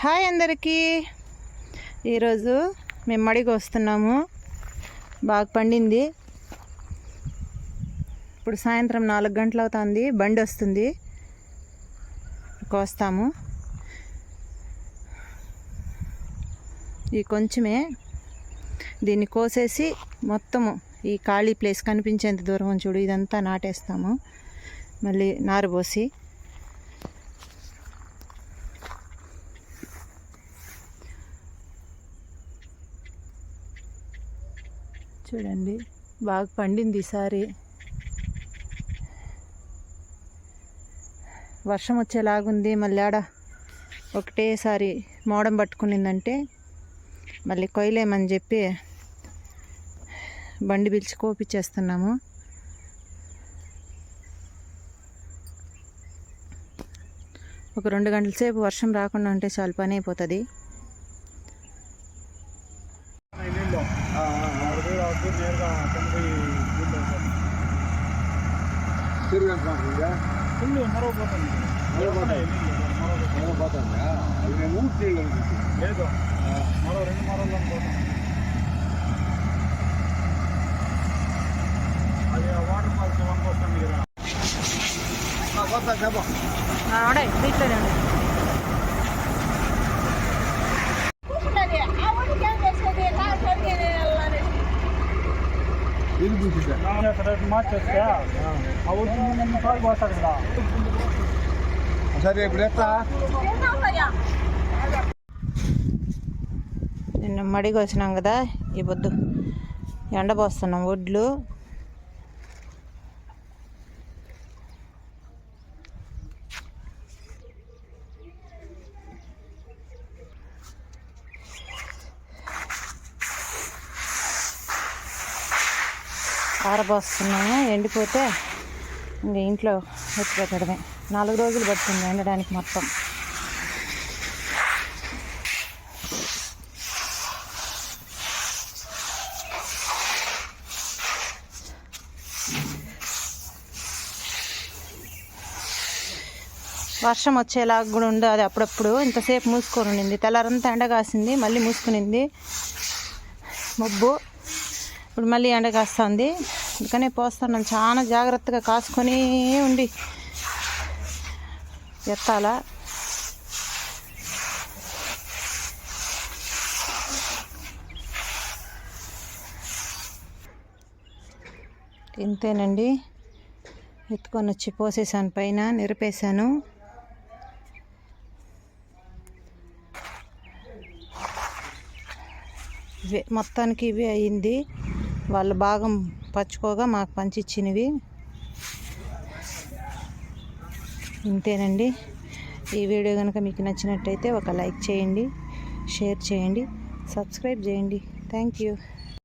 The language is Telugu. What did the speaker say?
హాయ్ అందరికీ. ఈరోజు మేము మడికి వస్తున్నాము. బాగా పండింది. ఇప్పుడు సాయంత్రం నాలుగు గంటలు అవుతుంది. బండి వస్తుంది. కోస్తాము ఈ కొంచెమే దీన్ని కోసేసి మొత్తము ఈ ఖాళీ ప్లేస్ కనిపించేంత దూరం చూడు ఇదంతా నాటేస్తాము. మళ్ళీ నారు పోసి చూడండి బాగా పండింది ఈసారి వర్షం వచ్చేలాగుంది మళ్ళీ ఆడ ఒకటేసారి మోడం పట్టుకునిందంటే మళ్ళీ కొయ్యలేమని చెప్పి బండి పిలిచి కోపిచ్చేస్తున్నాము. ఒక రెండు గంటల సేపు వర్షం రాకుండా ఉంటే చాలు పని అయిపోతుంది. சீர்காழி பார்க்குறீங்க புல்லு மரம் பார்த்தோம் மரம் பார்த்தேன் மரம் பார்த்தாங்க. அது ஊட்டியில் இருக்குது ஏதோ. மரம் ரெண்டு மரம் தான் பார்த்தோம். அது வாட்டர் பார்க் வாங்க பார்த்தோம் பார்த்தா கேட்போம் நான் வீட்டில் సరే ఇప్పుడు ఎట్లా? తిన్నామయ్యా నిన్న మడికి వచ్చినాం కదా ఈ పొద్దు ఎండపోస్తున్నాం వడ్లు ఆరబోస్తున్నాము. ఎండిపోతే ఇంకా ఇంట్లో ఎత్తిపెట్టడమే నాలుగు రోజులు పడుతుంది ఎండడానికి మొత్తం. వర్షం వచ్చేలాగా కూడా ఉండదు అప్పుడప్పుడు. ఇంతసేపు మూసుకొని ఉండింది. తెల్లారంతా ఎండ కాసింది మళ్ళీ మూసుకునింది. మబ్బు. ఇప్పుడు మళ్ళీ ఎండ కాస్తుంది. అందుకనే పోస్తున్నాం చాలా జాగ్రత్తగా కాసుకొని ఉండి ఎత్తాలా? ఇంతేనండి. ఎత్తుకొని వచ్చి పోసేసాను పైన నిరపేశాను. ఇవే మొత్తానికి ఇవి అయింది. వాళ్ళు భాగం పచ్చుకోగా మాకు పంచిచ్చినవి. ఇంతేనండి. ఈ వీడియో కనుక మీకు నచ్చినట్టయితే ఒక లైక్ చేయండి షేర్ చేయండి సబ్స్క్రైబ్ చేయండి. Thank you.